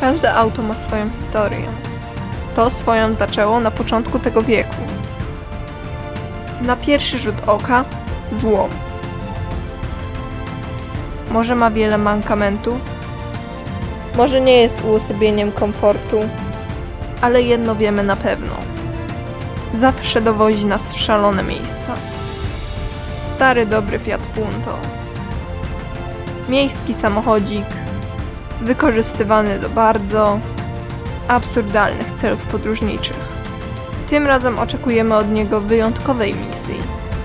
Każde auto ma swoją historię. To swoją zaczęło na początku tego wieku. Na pierwszy rzut oka złom. Może ma wiele mankamentów, może nie jest uosobieniem komfortu, ale jedno wiemy na pewno. Zawsze dowozi nas w szalone miejsca. Stary dobry Fiat Punto. Miejski samochodzik, wykorzystywany do bardzo absurdalnych celów podróżniczych. Tym razem oczekujemy od niego wyjątkowej misji.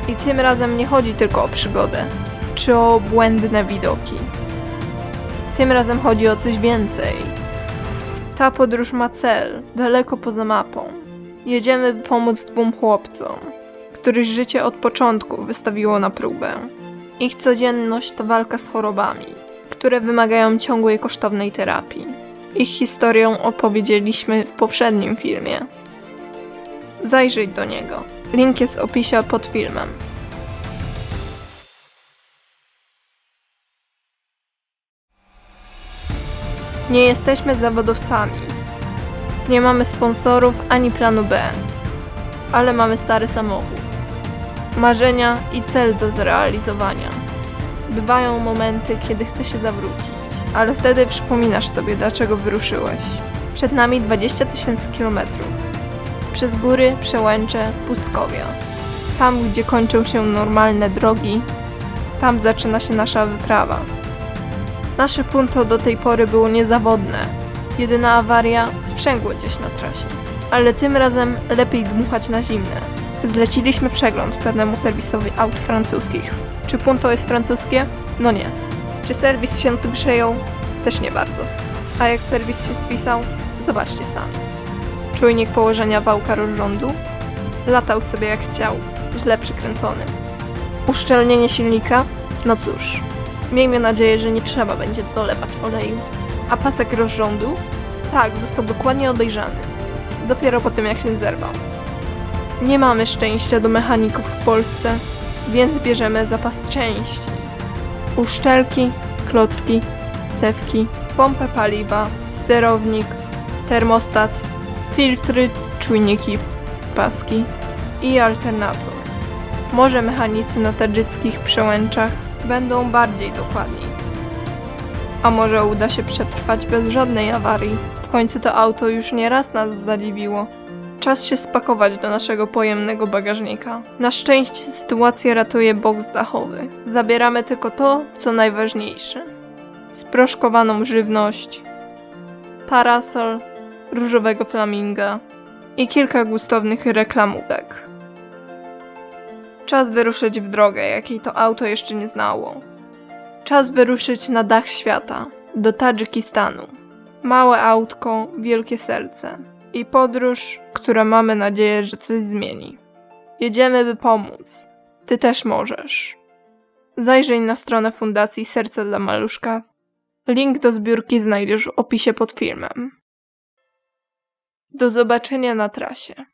I tym razem nie chodzi tylko o przygodę, czy o błędne widoki. Tym razem chodzi o coś więcej. Ta podróż ma cel, daleko poza mapą. Jedziemy, by pomóc dwóm chłopcom, których życie od początku wystawiło na próbę. Ich codzienność to walka z chorobami, które wymagają ciągłej kosztownej terapii. Ich historię opowiedzieliśmy w poprzednim filmie. Zajrzyj do niego. Link jest w opisie pod filmem. Nie jesteśmy zawodowcami. Nie mamy sponsorów ani planu B, ale mamy stary samochód. Marzenia i cel do zrealizowania. Bywają momenty, kiedy chce się zawrócić, ale wtedy przypominasz sobie, dlaczego wyruszyłeś. Przed nami 20 tysięcy kilometrów. Przez góry, przełęcze, pustkowia. Tam, gdzie kończą się normalne drogi, tam zaczyna się nasza wyprawa. Nasze punto do tej pory było niezawodne. Jedyna awaria sprzęgło gdzieś na trasie. Ale tym razem lepiej dmuchać na zimne. Zleciliśmy przegląd pewnemu serwisowi aut francuskich. Czy punto jest francuskie? No nie. Czy serwis się tym przejął? Też nie bardzo. A jak serwis się spisał? Zobaczcie sami. Czujnik położenia wałka rozrządu? Latał sobie jak chciał, źle przykręcony. Uszczelnienie silnika? No cóż, miejmy nadzieję, że nie trzeba będzie dolewać oleju. A pasek rozrządu? Tak, został dokładnie obejrzany. Dopiero po tym jak się zerwał. Nie mamy szczęścia do mechaników w Polsce, więc bierzemy zapas części. Uszczelki, klocki, cewki, pompę paliwa, sterownik, termostat, filtry, czujniki, paski i alternator. Może mechanicy na tadżyckich przełęczach będą bardziej dokładni. A może uda się przetrwać bez żadnej awarii. W końcu to auto już nie raz nas zadziwiło. Czas się spakować do naszego pojemnego bagażnika. Na szczęście sytuację ratuje boks dachowy. Zabieramy tylko to, co najważniejsze. Sproszkowaną żywność, parasol, różowego flaminga i kilka gustownych reklamówek. Czas wyruszyć w drogę, jakiej to auto jeszcze nie znało. Czas wyruszyć na dach świata, do Tadżykistanu. Małe autko, wielkie serce. I podróż, która mamy nadzieję, że coś zmieni. Jedziemy, by pomóc. Ty też możesz. Zajrzyj na stronę Fundacji Serce dla Maluszka. Link do zbiórki znajdziesz w opisie pod filmem. Do zobaczenia na trasie.